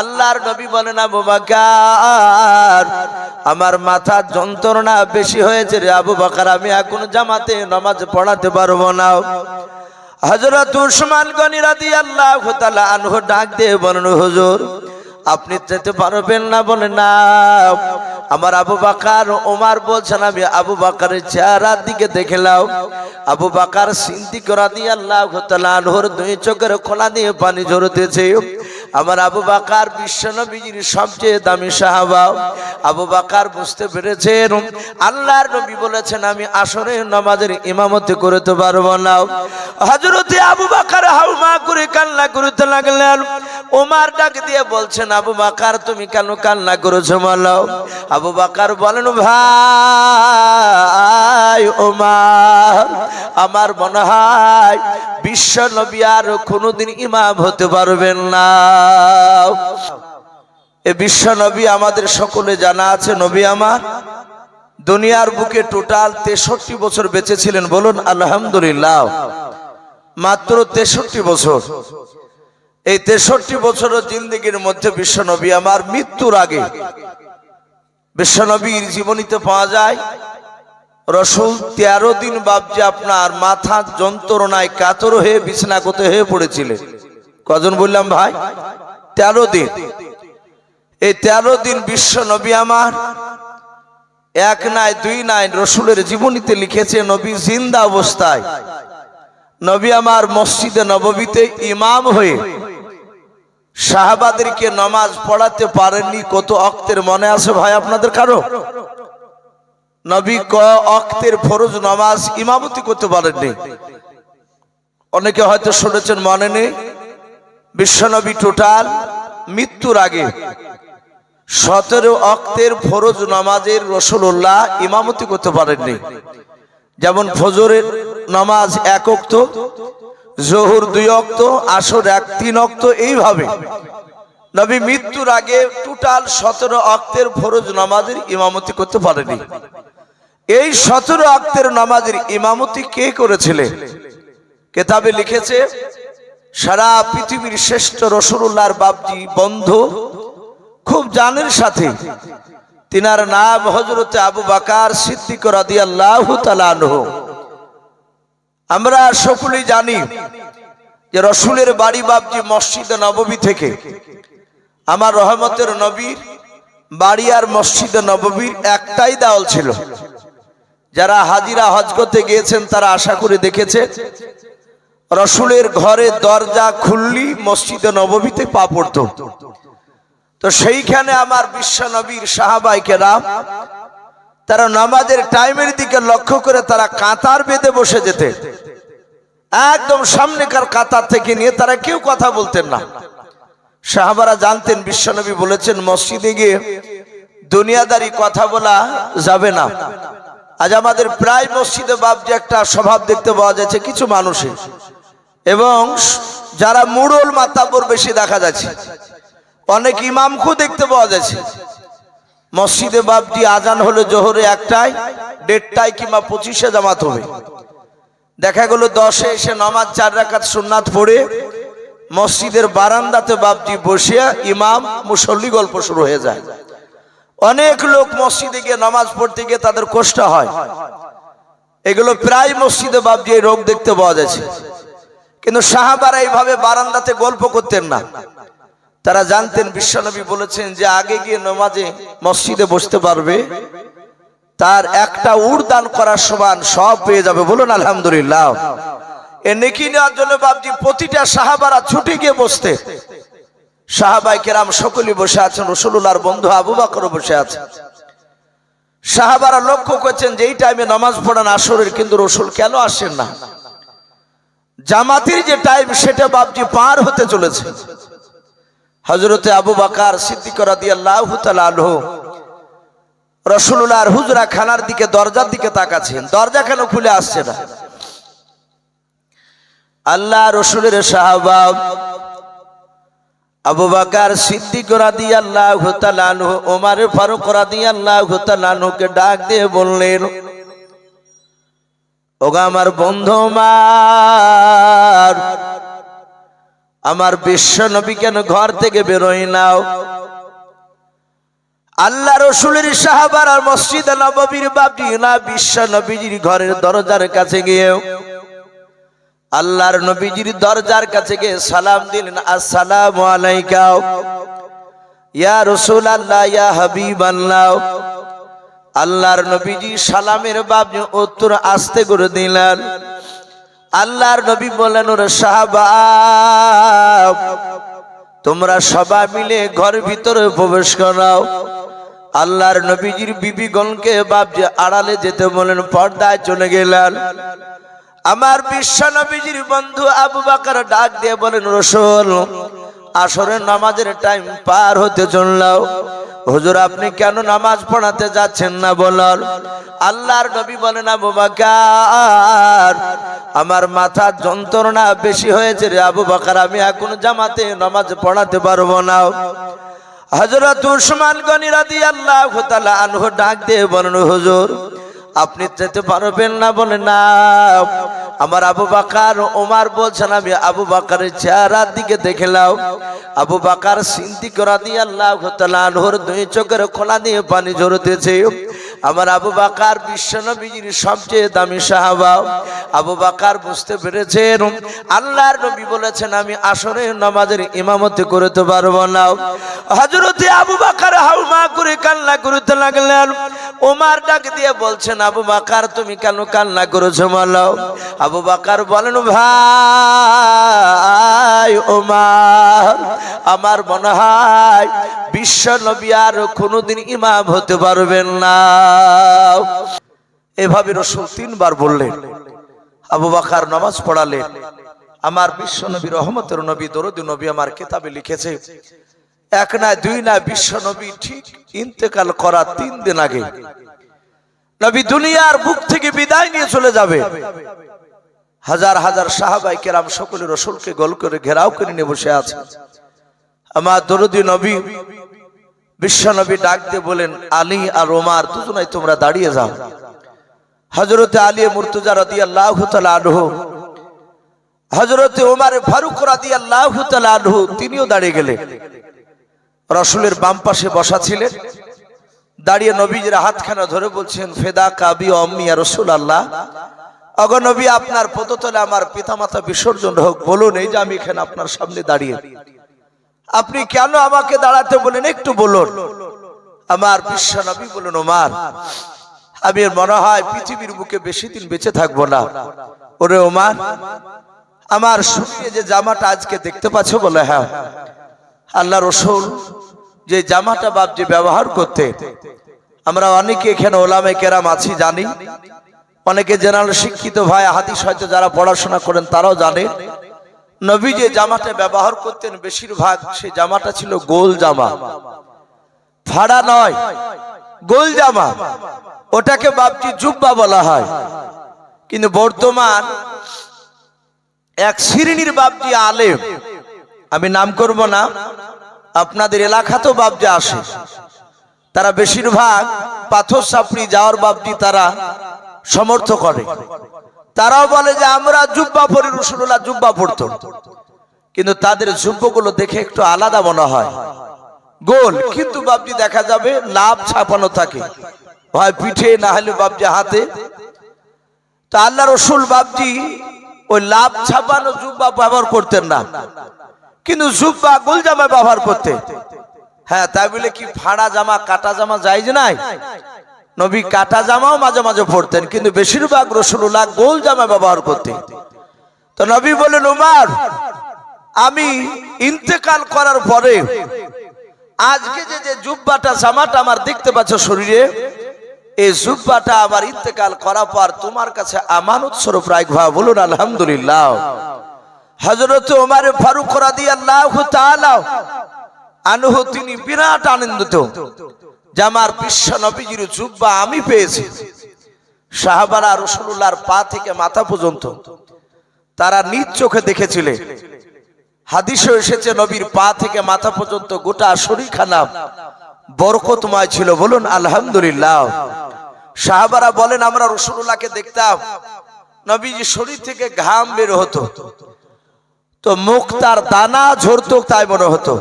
আল্লাহর নবী বলেন, আবু বাকার, আমার মাথার যন্ত্রণা বেশি হয়েছে রে আবু বাকার, আমি এখন জামাতে নামাজ পড়াতে পারব না। হজরত উসমান গনি রাদি আল্লাহ আনহু ডাক দিয়ে বলেন, হুজুর, আপনি যেতে পারবেন না? বলে না। আমার আবু বাকার, ওমার বলছেন, আমি আবু বাকারের চেহারার দিকে দেখলাম আবু বাকার সিন্তি করা দিয়ে আল্লাহ আনহর দুই চোখের খোলা দিয়ে পানি ঝরতেছে। আমার আবু বাকার বিশ্বনবীজির সবচেয়ে দামি সাহাবা। আবু বাকার বুঝতে পেরেছেন, আল্লাহর নবী বলেছেন, আমি আসরে নামাজের ইমামতি করতে পারব না। হজরতে আবু বাকার হাউমা করে কান্না করতে লাগলেন। ওমার ডাক দিয়ে বলছেন, আবু বাকার, তুমি কেন কান্না করেছ মালাও আবু বাকার বলেন, ভাই ওমার আমার মনে হয় বিশ্ব নবী আর কোনোদিন ইমাম হতে পারবেন না। এ বিশ্ব নবী আমাদের সকলে জানা আছে, নবী আমার। দুনিয়ার বুকে টোটাল তেষট্টি বছর বেঁচে ছিলেন বলুন, আলহামদুলিল্লাহ। মাত্র তেষট্টি বছর। এই তেষট্টি বছরের জিন্দগির মধ্যে বিশ্বনবী আমার মৃত্যুর আগে। বিশ্বনবীর জীবনীতে পাওয়া যায়, রসুল তেরো দিন বাবজি আপনার মাথা যন্ত্রণায় কাতর হয়ে বিছনা করতে হয়ে পড়েছিলেন। কজন বললাম ভাই? তেরো দিন। এই তেরো দিন বিশ্ব নবী আমার, এক নাই, দুই নাই, রসুলের জীবনীতে লিখেছে, নবী জিন্দা অবস্থায়। নবী আমার মসজিদে নববীতে ইমাম হয়ে সাহাবাদেরকে নামাজ পড়াতে পারেননি, কত অক্তের মনে আছে ভাই আপনাদের কারও? নবী ক অক্তের ফরজ নামাজ ইমামতি করতে পারেননি। অনেকে হয়তো শুনেছেন মনে নেই। বিশ্বনবী টোটাল মৃত্যুর আগে সতেরো অক্তের ফরজ নামাজের রসুল্লাহ ইমামতি করতে পারেননি। যেমন ফজরের নামাজ এক অক্ত, জহুর দুই অক্ত, আসর এক তিন অক্ত, এইভাবে। নবী মৃত্যুর আগে টোটাল সতেরো অক্তের ফরজ নামাজের ইমামতি করতে পারেনি এই সতেরো অক্তের নামাজের ইমামতি কে করেছিলেন কেতাবে লিখেছে সারা পৃথিবীর শ্রেষ্ঠ রসুল্লাহর বাবজি বন্ধু, খুব জানের সাথে। তিনার নাম হজরতে আবু বাকার সিদ্দিক তাআলা আনহু। আমরা সকলেই জানি যে রসুলের বাড়ি বাবজি মসজিদ নববী থেকে। আমার রহমতের নবীর বাড়ি আর মসজিদে নববীর একটাই দেওয়াল ছিল। যারা হাজিরা হজ করতে গিয়েছেন তারা আশা করে দেখেছে রসুলের ঘরে দরজা খুললি, মসজিদে নববীতে পা পড়তো। তো সেইখানে আমার বিশ্ব নবীর সাহাবাইকে রাম তারা নামাজের টাইমের দিকে লক্ষ্য করে তারা কাতার বেঁধে বসে যেতে। একদম সামনেকার কাতার থেকে নিয়ে তারা কেউ কথা বলতেন না। সাহাবারা জানতেন, বিশ্বনবী বলেছেন, মসজিদে গিয়ে দুনিয়াদারি কথা বলা যাবে না। আজ আমাদের প্রায় মসজিদে বাবজি একটা স্বভাব দেখতে পাওয়া যাচ্ছে, কিছু মানুষে এবং যারা মুড়ল মাতাবর বেশি দেখা যাচ্ছে। অনেক ইমামকেও দেখতে পাওয়া যাচ্ছে। মসজিদে বাপটি আজান হলে জোহরে একটাই দেড়টায় কিংবা পঁচিশে জামাত হবে। দেখা গেল দশে এসে নমাজ চার রাকাত সুন্নাত পড়ে মসজিদের বারান্দাতে বাবজি বসিয়া ইমাম মুসল্লি গল্প শুরু হয়ে যায়। অনেক লোক মসজিদে গিয়ে নামাজ পড়তে গিয়ে তাদের কষ্ট হয়। এগুলো প্রায় মসজিদে বাবজি এই রোগ দেখতে পাওয়া যাচ্ছে। কিন্তু সাহাবারা এইভাবে বারান্দাতে গল্প করতেন না। তারা জানতেন, বিশ্বনবী বলেছেন যে আগে গিয়ে নমাজে, মসজিদে বসতে পারবে। তার একটা উড় দান করার সমান সব পেয়ে যাবে। বলুন, আলহামদুলিল্লাহ। এ নেকি নেওয়ার জন্য বাবজি প্রতিটা সাহাবারা ছুটে গিয়ে বসতে। সাহাবাই কেরাম সকলেই বসে আছেন রসুল্লাহর বন্ধু আবু বাকর বসে আছে। সাহাবারা লক্ষ্য করছেন যে এই টাইমে নামাজ পড়ান আসরের, কিন্তু রসুল কেন আসেন না? জামাতির যে টাইম সেটা বাবজি পার হতে চলেছে। হজরতে আবু বাকার সিদ্দিক রাদিয়াল্লাহু তাআলা আনহু রসুল্লাহর হুজরা খানার দিকে, দরজার দিকে তাকাচ্ছেন। দরজা কেন খুলে আসছে না? আল্লাহ রসুলের সাহাবা আবু বাকার সিদ্দিক তাআলা আনহু ওমর ফারুক তাআলা আনহুকে ডাক দিয়ে বললেন ওগা আমার বন্ধু মার আমার বিশ্ব নবী কেন ঘর থেকে বেরোয় নাও? আল্লাহ রসুলের সাহাবার আর মসজিদ নববীর বাপি না বিশ্ব নবীজির ঘরের দরজার কাছে গিয়েও আল্লাহর নবীজির দরজার কাছে গিয়ে সালাম দিলেন, আসসালামু আলাইকা ইয়া রসুল আল্লাহ ইয়া হাবিব আল্লাহ আল্লাহর নবীজি সালামের বাপ উত্তর আসতে করে দিলেন। আল্লাহর নবী বলেন, ওরে সাহাবা, তোমরা সবাই মিলে ঘর ভিতরে প্রবেশ করাও। আল্লাহর নবীজির বিবিগণকে যে আড়ালে যেতে বলেন, পর্দায় চলে গেলেন। আমার বিশ্ব নবীজির বন্ধু আবু বাকার ডাক দিয়ে বলেন, রসুল, আসরের নামাজের টাইম পার হতে চললাও হুজুর, আপনি কেন নামাজ পড়াতে যাচ্ছেন না বলার আল্লাহর নবী বলেন, আবু বাকার, আমার মাথা যন্ত্রণা বেশি হয়েছে রে আবু বাকার, আমি এখন জামাতে নামাজ পড়াতে পারব না। হজরত উসমান গনিরাদি আল্লাহ আনহু ডাক দিয়ে বলেন, হুজুর আপনি যেতে পারবেন না বলে না। আমার আবু বাকার ওমার বলছেন, আমি আবু বাকারের চেহারার দিকে দেখলাম আবু বাকার সিন্তি করা দিয়ে আল্লাহ আনহর দুই চোখের খোলা দিয়ে পানি ঝরতেছে। আমার আবু বাকার বিশ্বনবীজির সবচেয়ে দামি সাহাবা। আবু বাকার বুঝতে পেরেছেন, আল্লাহর নবী বলেছেন, আমি আসরে নামাজের ইমামতি করতে পারব না। হজরতে আবু বাকার হাউমা করে কান্না করতে লাগলেন। ওমার ডাক দিয়ে বলছেন, আবু বাকার, তুমি কেন কান্না করেছ মালাও আবু বাকার বলেন, ভাই ওমার, আমার মনে হয় বিশ্ব নবী আর কোনোদিন ইমাম হতে পারবেন না। এভাবে রসুল তিনবার বললেন, আবু বাকার, নামাজ পড়ালেন। আমার বিশ্ব নবী, রহমতের নবী, দরদি নবী আমার কিতাবে লিখেছে এক না দুই না বিশ্ব নবী ঠিক ইন্তেকাল করা তিন দিন আগে। নবী দুনিয়ার বুক থেকে বিদায় নিয়ে চলে যাবে। হাজার হাজার সাহাবাই কেরাম সকলে রসুলকে গোল করে ঘেরাও করে নিয়ে বসে আছে। আমার দরদি নবী, বিশ্ব নবী ডাক দিয়ে বলেন, আলী আর ওমার দুজনাই তোমরা দাঁড়িয়ে যাও। হজরতে আলী মুর্তুজা রদি আল্লাহ আনহু হজরতে ওমারে ফারুক রাদি আল্লাহ আনহু, তিনিও দাঁড়িয়ে গেলেন। রসুলের বাম পাশে বসা ছিলেন। দাঁড়িয়ে নবীজির হাতখানা ধরে বলছেন, ফেদা কাবি অম্মিয়া রসুল আল্লাহ অগনবী আপনার পদতলে আমার পিতামাতা বিসর্জন হোক, বলুন এই যে আমি এখানে আপনার সামনে দাঁড়িয়ে। আপনি কেন আমাকে দাঁড়াতে বলেন একটু বলুন। আমার বিশ্ব নবী বলুন, ওমার, আমি মনে হয় পৃথিবীর বুকে বেশি দিন বেঁচে থাকব না। ওরে ওমার, আমার শরীরে যে জামাটা আজকে দেখতে পাচ্ছ বলে হ্যাঁ আল্লাহ রসুল যে জামাটা বাপ যে ব্যবহার করতে। আমরা অনেকে এখানে ওলামে কেরাম আছি, জানি। অনেকে জেনারেল শিক্ষিত ভাই, হাদিস হয়তো যারা পড়াশোনা করেন তারাও জানে। নবী যে জামাটা ব্যবহার করতেন, বেশিরভাগ সে জামাটা ছিল গোল জামা। ফাড়া নয়, গোল জামা। ওটাকে বাপজি জুব্বা বলা হয়। কিন্তু বর্তমান এক শ্রেণির বাপজি আলেম। আমি নাম করব না। আপনাদের এলাকা এলাকাতেও বাপজি আসে। তারা বেশিরভাগ পাথর সাপড়ি যাওয়ার বাপজি তারা সমর্থ করে। তারাও বলে যে, আমরা জুব্বা পরি রসুল্লাহ জুব্বা পড়তো। কিন্তু তাদের জুব্বগুলো দেখে একটু আলাদা মনে হয়। গোল, কিন্তু বাপজি দেখা যাবে লাভ ছাপানো থাকে। হয় পিঠে, না হলে বাপজি হাতে। তা আল্লাহ রসুল বাপজি ওই লাভ ছাপানো জুব্বা ব্যবহার করতেন না। কিন্তু জুব্বা গোল জামা ব্যবহার করতে। হ্যাঁ তাই বলে কি ফাড়া জামা, কাটা জামা যায় যে নাই? নবী কাটা জামাও মাঝে মাঝে পড়তেন কিন্তু বেশিরভাগ রসুল্লাহ গোল জামা ব্যবহার করতেন তো নবী বলেন, উমার, আমি ইন্তেকাল করার পরে, আজকে যে যে জুব্বাটা, জামাটা আমার দেখতে পাচ্ছ শরীরে, এই জুব্বাটা আমার ইন্তেকাল করার পর তোমার কাছে আমানত স্বরূপ রাখবা বলুন, আলহামদুলিল্লাহ। হজরত ওমারে ফারুক রাদি আল্লাহ আনহু তিনি বিরাট আনন্দিত। জামার বিশ্ব নবীজির জুব্বা আমি পেয়েছি। সাহাবারা রসুল্লাহর পা থেকে মাথা পর্যন্ত তারা নিজ চোখে দেখেছিলেন হাদিসও এসেছে নবীর পা থেকে মাথা পর্যন্ত গোটা শরীরখানা বরকতময় ছিল। বলুন, আলহামদুলিল্লাহ। সাহাবারা বলেন, আমরা রসুল্লাহকে দেখতাম নবীজি শরীর থেকে ঘাম বের হতো। তো মুখ তার দানা ঝরতো তাই মনে হতো।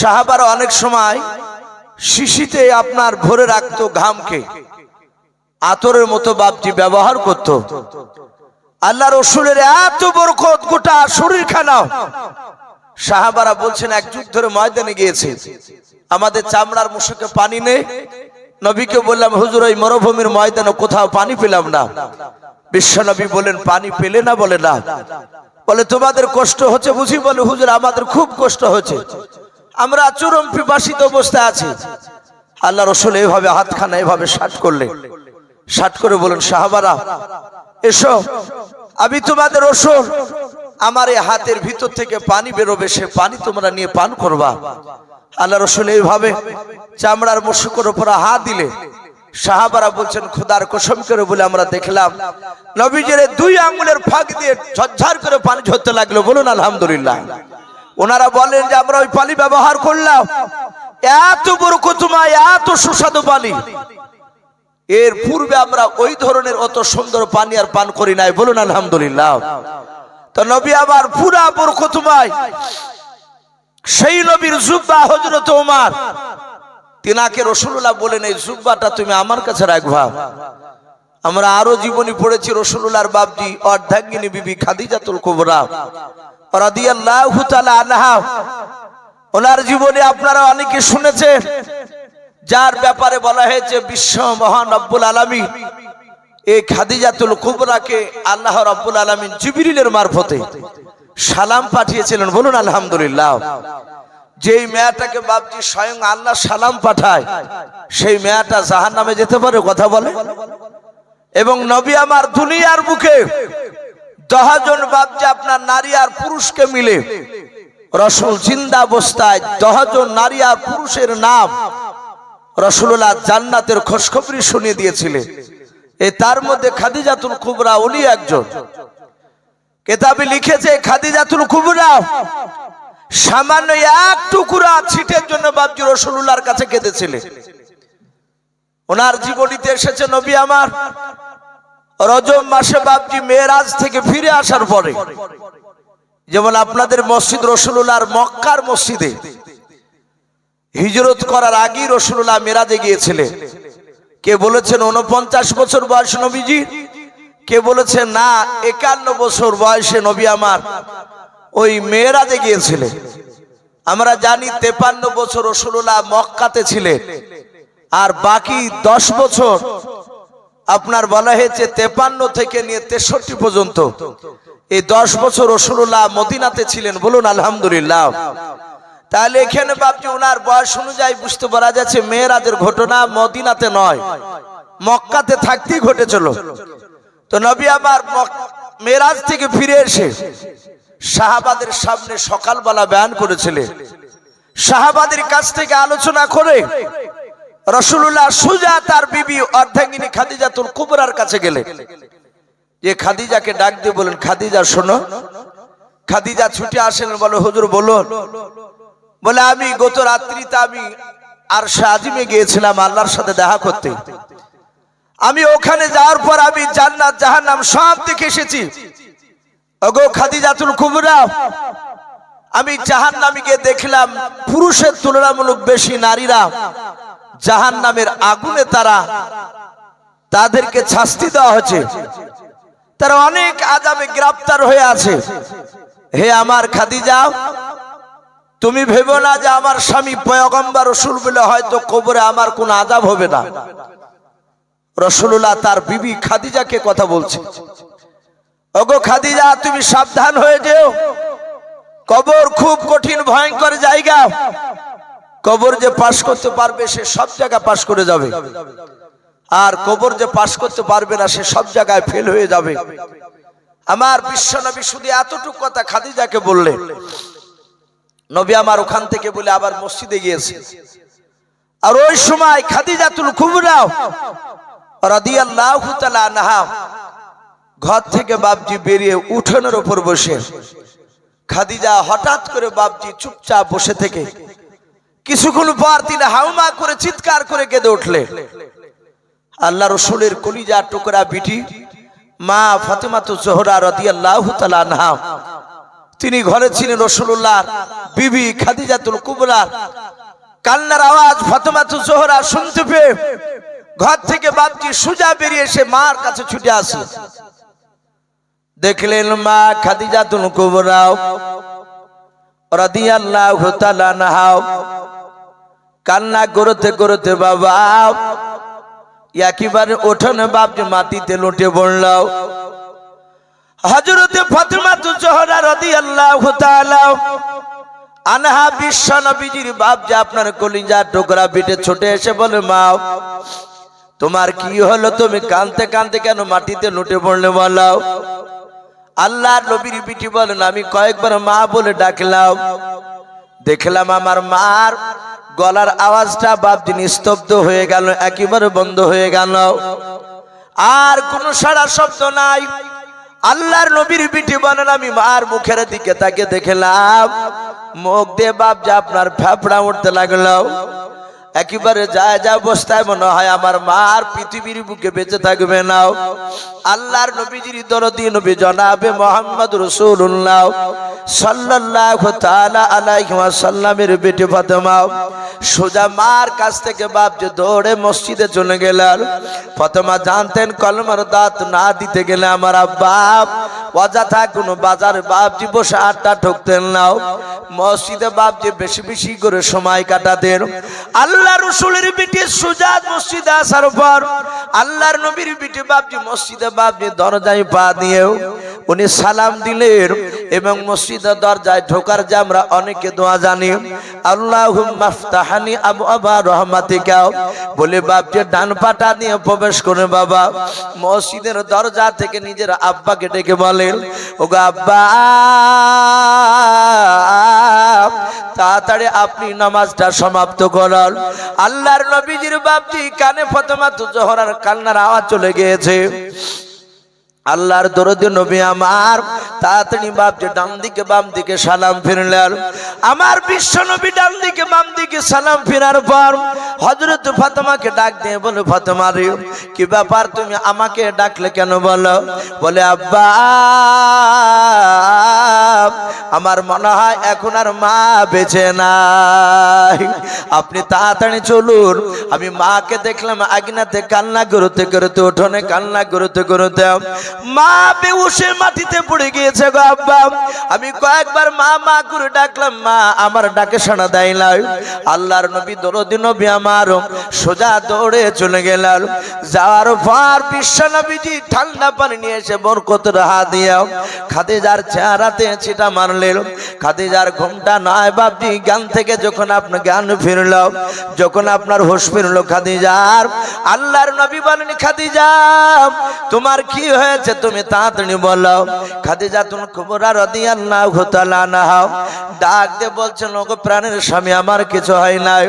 সাহাবার অনেক সময় শিশিতে আপনার ভরে রাখতো ঘামকে। আতরের মতো বাপটি ব্যবহার করত। আল্লাহ রসুলের এত বরকত গোটা শরীর খানাও সাহাবারা বলছেন, এক যুগ ধরে ময়দানে গিয়েছে। আমাদের চামড়ার মুখে পানি নেই নবীকে বললাম, হুজুর ওই মরুভূমির ময়দানে কোথাও পানি পেলাম না। বিশ্বনবী বলেন পানি পেলে না বলে না। বলে, তোমাদের কষ্ট হচ্ছে বুঝি? বলে, হুজুর, আমাদের খুব কষ্ট হচ্ছে। আমরা চরম পিপাসিত অবস্থায় আছি। আল্লাহ রসুল এইভাবে হাতখানা এভাবে শাট করলে। শাট করে বলেন, সাহাবারা, এসো, আমি তোমাদের রসুল। আমার এই হাতের ভিতর থেকে পানি বেরোবে, সে পানি তোমরা নিয়ে পান করবা। আল্লাহ রসুল এইভাবে চামড়ার মশুকের উপর হাত দিলে। সাহাবারা বলছেন, খুদার কসম করে বলে আমরা দেখলাম, নবীজের দুই আঙ্গুলের ফাঁক দিয়ে ঝরঝর করে পানি ঝরতে লাগল। বলুন, আলহামদুলিল্লাহ। ওনারা বলেন যে, আমরা ওই পানি ব্যবহার করলাম। এত বড় কুতুমা, এত সুস্বাদু পানি। এর পূর্বে আমরা ওই ধরনের অত সুন্দর পানি আর পান করি নাই। বলুন, আলহামদুলিল্লাহ। তো নবী আবার পুরা বরকতুমায় সেই নবীর জুব্বা হজরত ওমার তিনাকে রসুল্লাহ বলেন, এই জুব্বাটা তুমি আমার কাছে রাখবা। আমরা আরও জীবনী পড়েছি রসুল্লাহর বাবজি অর্ধাঙ্গিনী বিবি খাদিজাতুল কুবরা। রাদিয়াল্লাহু তাআলা আনহা। ওনার জীবনে আপনারা অনেকে শুনেছেন, যার ব্যাপারে বলা হয়েছে, বিশ্ব মহান রব্বুল আলমী এই খাদিজাতুল কুবরাকে আল্লাহ রব্বুল আলমিন জিবিরিলের মারফতে সালাম পাঠিয়েছিলেন। বলুন, আলহামদুলিল্লাহ। যেই মেয়াটাকে বাপজি স্বয়ং আল্লাহ সালাম পাঠায়, সেই মেয়াটা জাহান নামে যেতে পারে, কথা বলে। এবং নবী আমার দুনিয়ার বুকে দহজন বাপজি আপনার নারী আর পুরুষকে মিলে, রসুল জিন্দা অবস্থায় দহজন নারী আর পুরুষের নাম রসুল্লাহ জান্নাতের খোঁজখবরি শুনিয়ে দিয়েছিলেন। এ তার মধ্যে খাদিজাতুল কুবরা উনি একজন। কেতাবে লিখেছে, খাদিজাতুল কুবরা সামান্য এক টুকুরা ছিটের জন্য বাবজি রসুল্লাহর কাছে কেঁদেছিলেন। ওনার জীবনীতে এসেছে, নবী আমার, রজব মাসে বাবজি মেয়েরাজ থেকে ফিরে আসার পরে, যেমন আপনাদের মসজিদ রসুল্লাহর মক্কার মসজিদে, হিজরত করার আগেই রসুল্লাহ মেরাজে গিয়েছিলেন। কে বলেছেন উনপঞ্চাশ বছর বয়স নবীজি। কে বলেছেন, না, একান্ন বছর বয়সে নবী আমার। ওই মেয়েরাজে গিয়েছিলেন আমরা জানি তেপান্ন বছর রসুল্লাহ মক্কাতে ছিলেন। আর বাকি দশ বছর আপনার বলা হয়েছে তেপান্ন থেকে নিয়ে তেষট্টি পর্যন্ত। এই দশ বছর রসুল্লাহ মদিনাতে ছিলেন বলুন আলহামদুলিল্লাহ। তাহলে এখানে বাপজি ওনার বয়স অনুযায়ী বুঝতে পারা যাচ্ছে মেয়েরাদের ঘটনা মদিনাতে নয়, মক্কাতে থাকতেই ঘটেছিল। তো নবী আবার মেয়েরাজ থেকে ফিরে এসে শাহাবাদের সামনে সকালবেলা বয়ান করেছিলেন শাহাবাদের কাছ থেকে আলোচনা করে রসুল্লাহ সুজা তার বিবি অর্ধাঙ্গিনী খাদিজা খাদিজাতুল কুবরার কাছে গেলে। যে খাদিজাকে ডাক দিয়ে বলেন খাদিজা, শোনো। খাদিজা ছুটে আসেন, বলে, হুজুর, বলুন। বলে, আমি গত রাত্রিতে আমি আর সাজিমে গিয়েছিলাম আল্লাহর সাথে দেখা করতে। আমি ওখানে যাওয়ার পর আমি জান্নাত, জাহান্নাম সব দেখে এসেছি। ওগো খাদিজাতুল কুবরা, আমি জাহান্নামীকে দেখলাম, পুরুষের তুলনামূলক বেশি নারীরা। জাহান্নামের আগুনে তারা তাদেরকে শাস্তি দেওয়া হচ্ছে তারা অনেক আজাবে গ্রেপ্তার হয়ে আছে। হে আমার খাদিজা, তুমি ভেবো না যে আমার স্বামী পয়গম্বর রসুল বলে হয়তো কবরে আমার কোনো আজাব হবে না। রসুল্লাহ তার বিবি খাদিজাকে কথা বলছে। ওগো খাদিজা, তুমি সাবধান হয়ে যেও। কবর খুব কঠিন, ভয়ঙ্কর জায়গা। কবর যে পাশ করতে পারবে, সে সব জায়গা পাশ করে যাবে। আর কবর যে পাশ করতে পারবে না, সে সব জায়গায় ফেল হয়ে যাবে। আমার বিশ্বনবী শুধু এতটুকু কথা খাদিজাকে বললে। নবী আমার ওখান থেকে বলে আবার মসজিদে গিয়েছে। আর ওই সময় খাদিজাতুল কুবরাও রাদিয়াল্লাহু তাআলা আনহা ঘর থেকে বাপজি বেরিয়ে উঠোনের উপর বসে। খাদিজা হঠাৎ করে বাপজি চুপচাপ বসে থেকে কিছুক্ষণ পর তিনি হাউমা করে চিৎকার করে কেঁদে উঠলে। আল্লাহ রসুলের কলিজা টুকরা বিটি, মা ফাতেমা তো জোহরা রাদিয়াল্লাহু তাআলা আনহা। তিনি ঘরে ছিলেন রসুল্লাহ বিবি খাদিজাতুল কুবরার কান্নার আওয়াজ ফাতেমাতু জোহরা শুনতে পেয়ে ঘর থেকে বাপজি সুজা বেরিয়ে এসে মার কাছে ছুটে আসে। দেখলেন মা খাদিজাতুল কুবরাও নাহাও কান্না করতে করতে বাবা মাটিতে লুটে আনহা বিশ্ব নবীজির বাপ যে আপনার কলিজা টুকরা পিঠে ছুটে এসে বলে, মা, তোমার কি হলো? তুমি কানতে কানতে কেন মাটিতে লুটে পড়লে বলাও আল্লাহ নবীর পিঠি বলেন, আমি কয়েকবার মা বলে ডাকলাম। দেখলাম আমার মার গলার আওয়াজটা বাপ দিন স্তব্ধ হয়ে গেল, একেবারে বন্ধ হয়ে গেল। আর কোনো সারা শব্দ নাই। আল্লাহর নবীর পিঠে বলেন, আমি মার মুখের দিকে তাকে দেখলাম। মুখ দিয়ে বাপ যে আপনার ফ্যাপড়া উঠতে লাগল। একেবারে যায় যা অবস্থায় মনে হয় আমার মা আর পৃথিবীর বুকে বেঁচে থাকবে না। আল্লাহর নবীজির দরদি নবী জনাবে মোহাম্মদ রসুল্লাহ মার যে নাও মসজিদে বাপজি বেশি বেশি করে সময় কাটাতেন। আল্লাহ রসুলের বিটি সুজাত মসজিদে আসার পর আল্লাহর নবীর বিটি বাপজি মসজিদে বাপজি দরজায় পা দিয়েও উনি সালাম দিলেন এবং মসজিদের দরজায় ঢোকার যে আমরা অনেকে দোয়া জানি আল্লাহ আবু আবা রহমাতিকাও বলে বাপজি ডান পাটা নিয়ে প্রবেশ করে, বাবা। মসজিদের দরজা থেকে নিজের আব্বাকে ডেকে বলেন, ওগো আব্বা। তাড়াতাড়ি আপনি নামাজটা সমাপ্ত করান। আল্লাহর নবীজির বাপজি কানে ফতেমা তো জহরার কান্নার আওয়াজ চলে গিয়েছে। আল্লাহর দরদি নবী আমার, তাড়াতাড়ি বাপ যে ডান দিকে বাম দিকে সালাম ফিরলেন। আমার বিশ্ব নবী ডান দিকে বাম দিকে সালাম ফেরার পর হজরত ফাতেমাকে ডাক দিয়ে বলে, ফাতেমা রে, কি ব্যাপার তুমি আমাকে ডাকলে কেন বলো? বলে, আব্বা আমার মনে হয় এখন আর মা বেঁচে নাই। আপনি তাড়াতাড়ি চলুন। আমি মাকে দেখলাম আগিনাতে কান্না করতে করতে, উঠোনে কান্না করতে করতে। মা বেউসে মাটিতে পড়ে গিয়েছে গো আব্বা। আমি কয়েকবার মা মা করে ডাকলাম, মা, আমার ডাকে শোনা দেয় নাই। আল্লাহর নবী, দরদি নবী আমার সোজা দৌড়ে চলে গেলাম যাওয়ার পর বিশ্ব নবীজি ঠান্ডা পানি নিয়ে এসে বরকতের হাত দিয়ে খাদিজার চেহারাতে ছিটা মারলেন খাদিজার ঘুমটা নয় বাপজি, জ্ঞান থেকে যখন আপনার জ্ঞান ফিরল, যখন আপনার হোশ ফিরল, খাদিজার, আল্লাহর নবী বলেন, খাদিজা, তোমার কি হয়েছে তুমি তাড়াতাড়ি বলো। খাদিজা তুমি কুবরা রাদিয়াল্লাহু তাআলা আনহা ডাক দিয়ে বলছেন, ওগো প্রাণের স্বামী, আমার কিছু হয় নাই।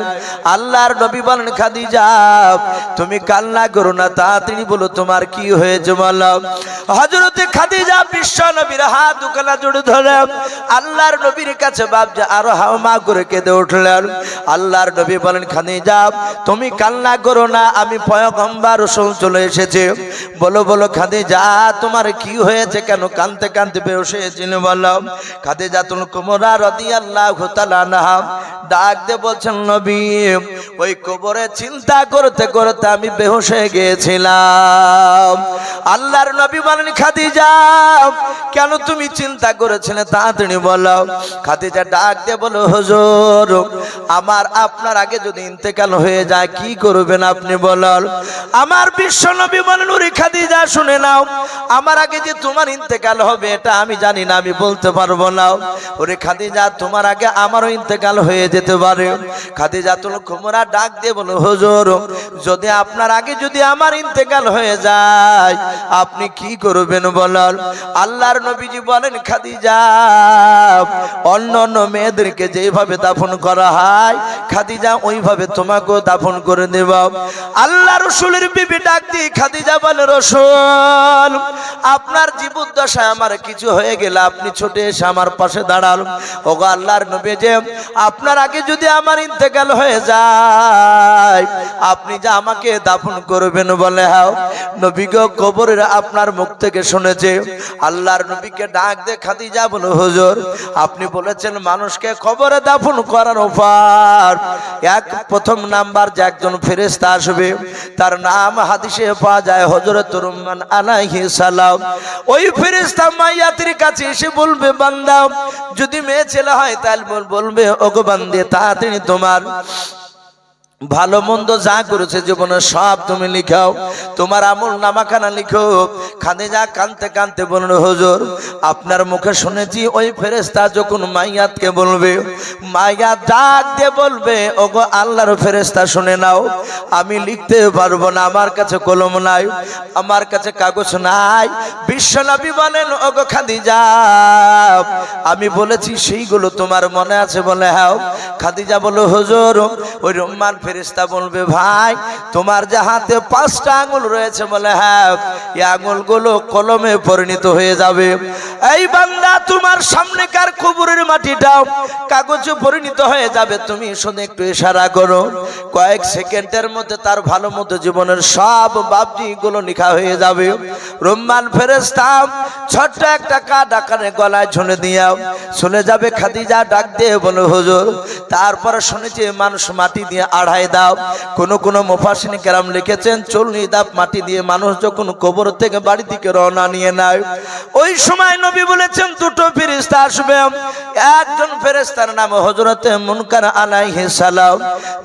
আল্লাহর নবী বলেন, খাদিজা, তুমি কান্না করো না, তাড়াতাড়ি বলো, তোমার কি হয়েছে বলো। হযরতে খাদিজা বিশ্ব নবীর হাত দুখানা জুড়ে ধরে আল্লাহর নবীর কাছে বাপজা আরও হাওমা করে কেঁদে উঠলেন। আল্লাহর নবী বলেন, খাদিজা, তুমি কান্না করো না, আমি পয়গম্বর রসুল চলে এসেছে। বলো বলো, খাদিজা, তোমার কি হয়েছে কেন কানতে কানতে বেরোসে চিনে বললাম খাদিজা তুল কুমরা রাদিয়াল্লাহু তাআলা আনহা ডাক দিয়ে বলছেন, নবী, ওই কবরে চিন্তা করতে করতে আমি হয়ে গিয়েছিলাম। আল্লাহর নবী বলেন, খাদিজা, কেন তুমি চিন্তা করেছিলে তাড়াতাড়ি বলো খাদিজা ডাক দিয়ে বলো হুজুর, আমার আপনার আগে যদি ইন্তেকাল হয়ে যায়, কি করবেন আপনি বলল? আমার বিশ্ব নবী বলেন ওরে খাদিজা, শুনে নাও, আমার আগে যে তোমার ইন্তেকাল হবে, এটা আমি জানি না, আমি বলতে পারব না। ওরে খাদিজা, তোমার আগে আমারও ইন্তেকাল হয়ে যেতে পারে। খাদিজা তুল কুমরা ডাক দিয়ে বলো হুজুর, যদি আপনার আগে যদি আমার ইন্তেকাল হয়ে যায়, আপনি কি করবেন বলাল? আল্লাহর নবীজি বলেন, খাদিজা অন্য অন্য মেয়েদেরকে যেভাবে দাফন করা হয়, খাদিজা ওইভাবে তোমাকেও দাফন করে দেব। আল্লাহ রসুলের বিবি ডাক দিয়ে খাদিজা বলে, রসুল, আপনার জীবদ্দশায় আমার কিছু হয়ে গেলে আপনি ছুটে এসে আমার পাশে দাঁড়াল ওগো আল্লাহর নবী যে, আপনার আগে যদি আমার ইন্তেকাল হয়ে যায় আপনি যে আমাকে দাফন করবেন বলে, হাও, নবী গো, কবরের আপনার মুখ থেকে শুনেছে। আল্লাহর নবীকে ডাক দে, খাদিজা বলো, হুজুর, আপনি বলেছেন মানুষকে কবরে দাফন করার ওপার এক, প্রথম নাম্বার যে একজন ফেরেস্তা আসবে, তার নাম হাদিসে পাওয়া যায় হজরত রহমান আলাইহি সালাম। ওই ফেরেস্তা মাইয়াতির কাছে এসে বলবে, বান্দা, যদি মেয়ে ছেলে হয়, তাহলে বল- বলবে, ওগো বান্দে, তাড়াতাড়ি তোমার ভালো মন্দ যা করেছে জীবনে সব তুমি লিখাও। তোমার আমল নামাখানা লিখো। যা কানতে কানতে বলল, হুজুর, আপনার মুখে শুনেছি, ওই ফেরেস্তা যখন মাইয়াতকে বলবে মাইয়াত ডাক দিয়ে বলবে, ওগো আল্লাহর ফেরেস্তা শুনে নাও, আমি লিখতে পারব না, আমার কাছে কলম নাই, আমার কাছে কাগজ নাই। বিশ্বনবী বলেন, ওগো খাদিজা, আমি বলেছি, সেইগুলো তোমার মনে আছে বলে হ্যাঁ। খাদিজা বলো হুজুর, ওই রহমান ফেরিস্তা বলবে, ভাই, তোমার যে হাতে পাঁচটা আঙুল রয়েছে বলে হ্যাঁ এই আঙুলগুলো কলমে পরিণত হয়ে যাবে। এই বান্দা, তোমার সামনেকার কবরের মাটিটাও কাগজে পরিণত হয়ে যাবে। তুমি শুধু একটু ইশারা করো। কয়েক সেকেন্ডের মধ্যে তার ভালো মতো জীবনের সব বাবজি গুলো লেখা হয়ে যাবে। রহমান ফেরেস্তা ছোট্ট একটা কাঠ আকারে গলায় ঝুলে দিয়াও চলে যাবে খাদিজা ডাক দিয়ে বলো, হুজুর, তারপরে শুনেছি মানুষ মাটি দিয়ে আড়াই দাও। কোন কোন কেরাম লিখেছেন দাপ মাটি দিয়ে মানুষ যখন কবর থেকে বাড়ি থেকে রওনা নিয়ে ওই সময় নবী বলেছেন, দুটো আসবে। একজন নাম মুনকার সালাম,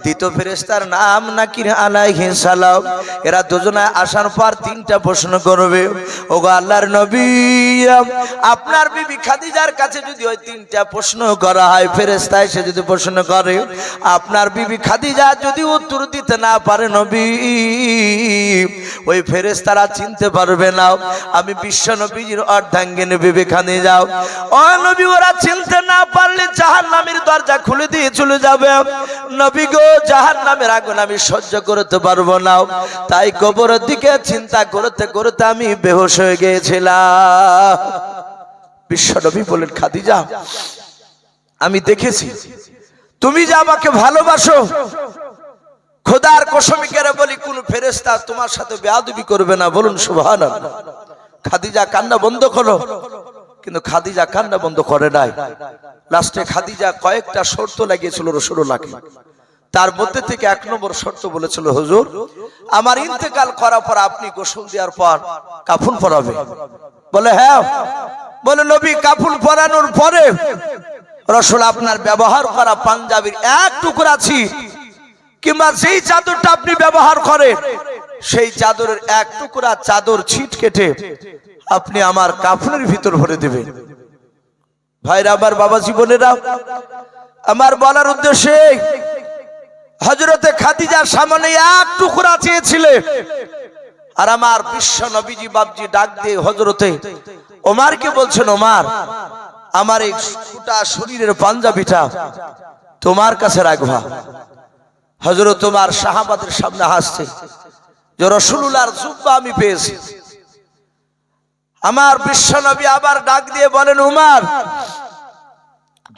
দ্বিতীয় নাম নাকির সালাম। এরা দুজনে আসার পর তিনটা প্রশ্ন করবে, ওগো আল্লাহর নবী, আপনার বিবি খাদিজার কাছে যদি ওই তিনটা প্রশ্ন করা হয় ফেরেস্তা এসে যদি প্রশ্ন করে, আপনার বিবি খাদিজা যদি উত্তর দিতে না পারে নবী, ওই ফেরেস্তারা চিনতে পারবে না। আমি বিশ্ব নবীজির অর্ধাঙ্গিনী বিবি খাদিজা ও নবী, ওরা চিনতে না পারলে জাহান নামের দরজা খুলে দিয়ে চলে যাবে। নবী গো জাহান নামের আগুন আমি সহ্য করতে পারব না। তাই কবরের দিকে চিন্তা করতে করতে আমি বেহোশ হয়ে গিয়েছিলাম। বিশ্বনবী বলেন, খাদিজা, আমি দেখেছি তুমি যে আমাকে ভালোবাসো, খোদার কসমিকের বলি, কোন ফেরেস্তা তোমার সাথে বেয়াদবি করবে না, বলুন সুবহান খাদিজা কান্না বন্ধ করো, কিন্তু খাদিজা কান্না বন্ধ করে নাই। লাস্টে খাদিজা কয়েকটা শর্ত লাগিয়েছিল রসুল্লাহকে তার মধ্যে থেকে এক নম্বর শর্ত বলেছিল, হুজুর, আমার ইন্তেকাল করার পর আপনি গোসল দেওয়ার পর কাফুন পরাবে। বলে হ্যাঁ। বলে, নবী, কাফুন পরানোর পরে রসুল, আপনার ব্যবহার করা পাঞ্জাবির এক টুকরা ছি কিংবা যেই চাদরটা আপনি ব্যবহার করেন সেই চাদরের এক টুকরা চাদর ছিট কেটে আপনি আমার কাফনের ভিতর ভরে দেবেন। ভাইরা, আমার বাবা জীবনেরা, আমার বলার উদ্দেশ্যে হজরতে খাদিজার সামনে এক টুকরা চেয়েছিলে আর আমার বিশ্ব নবীজি বাবজি ডাক দিয়ে হজরতে ওমারকে বলছেন, ওমার আমার এই গোটা শরীরের পাঞ্জাবিটা তোমার কাছে রাখবা। হজরত তোমার সাহাবাদের সামনে হাসছে। যে রসুল্লাহর জুব্বা আমি পেয়েছি। আমার বিশ্বনবী আবার ডাক দিয়ে বলেন, উমার,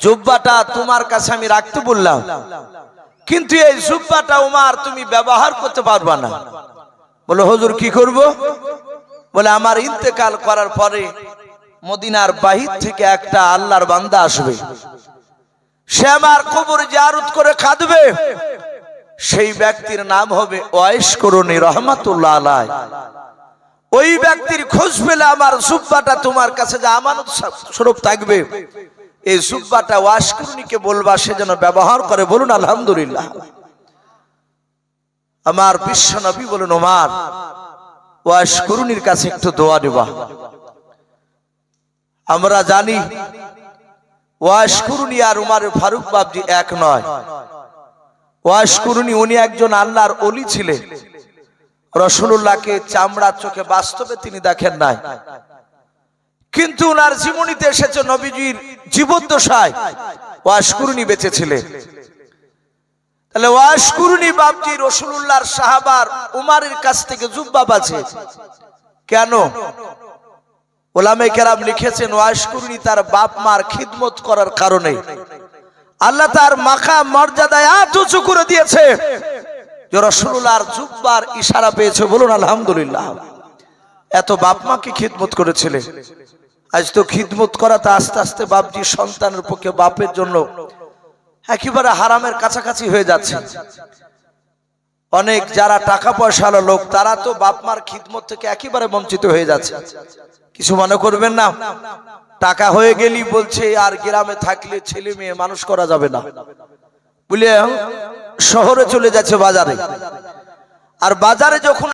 জুব্বাটা তোমার কাছে আমি রাখতে বললাম। কিন্তু এই জুব্বাটা উমার তুমি ব্যবহার করতে পারবা না। বলে, হুজুর, কি করব? বলে, আমার ইন্তেকাল করার পরে মদিনার বাহির থেকে একটা আল্লাহর বান্দা আসবে। সে আমার কবর জারুত করে খাদবে। সেই ব্যক্তির নাম হবে করুনি রহমাতুল্লাহ আলাই ওই ব্যক্তির খোঁজ পেলে আমার সুব্বাটা তোমার কাছে যে আমানত স্বরূপ থাকবে। এই সুব্বাটা ওয়াশ করুনিকে বলবা, সে যেন ব্যবহার করে। বলুন, আলহামদুলিল্লাহ। আমার বিশ্ব নবী বলুন, ওমার ওয়াশ করুনির কাছে একটু দোয়া দেবা। আমরা জানি ওয়াশ করুনি আর উমার ফারুক বাবজি এক নয়। ওয়াশ করুনি উনি একজন আল্লাহর অলি ছিলেন। রসুল্লাহকে চামড়ার চোখে বাস্তবে তিনি দেখেন নাই। কিন্তু উনার জীবনীতে এসেছে নবীজির জীবদ্দশায় ওয়াশ করুনি বেঁচে ছিলেন তাহলে ওয়াশ করুনি বাবজি রসুল্লাহর সাহাবার উমারের কাছ থেকে জুব্বা আছে কেন? ওলামে কেরাম লিখেছেন ওয়াশ করুনি তার বাপ মার খিদমত করার কারণে। আল্লাহ তার মাখা মর্যাদায় এত উঁচু করে দিয়েছে। যে রসুল্লাহর জুব্বার ইশারা পেয়েছে, বলুন, আলহামদুলিল্লাহ। এত বাপ মাকে খিদমত করেছিলেন আজ তো খিদমত আস্তে আস্তে বাপজি সন্তানের পক্ষে বাপের জন্য একেবারে হারামের কাছাকাছি হয়ে যাচ্ছে। অনেক যারা টাকা পয়সাওয়ালা লোক, তারা তো বাপ মার খিদমত থেকে একেবারে বঞ্চিত হয়ে যাচ্ছে। কিছু মনে করবেন না। টাকা হয়ে গেলি বলছে, আর গ্রামে থাকলে ছেলে মেয়ে মানুষ করা যাবে না। বুঝলে শহরে চলে যাচ্ছে বাজারে। আর বাজারে যখন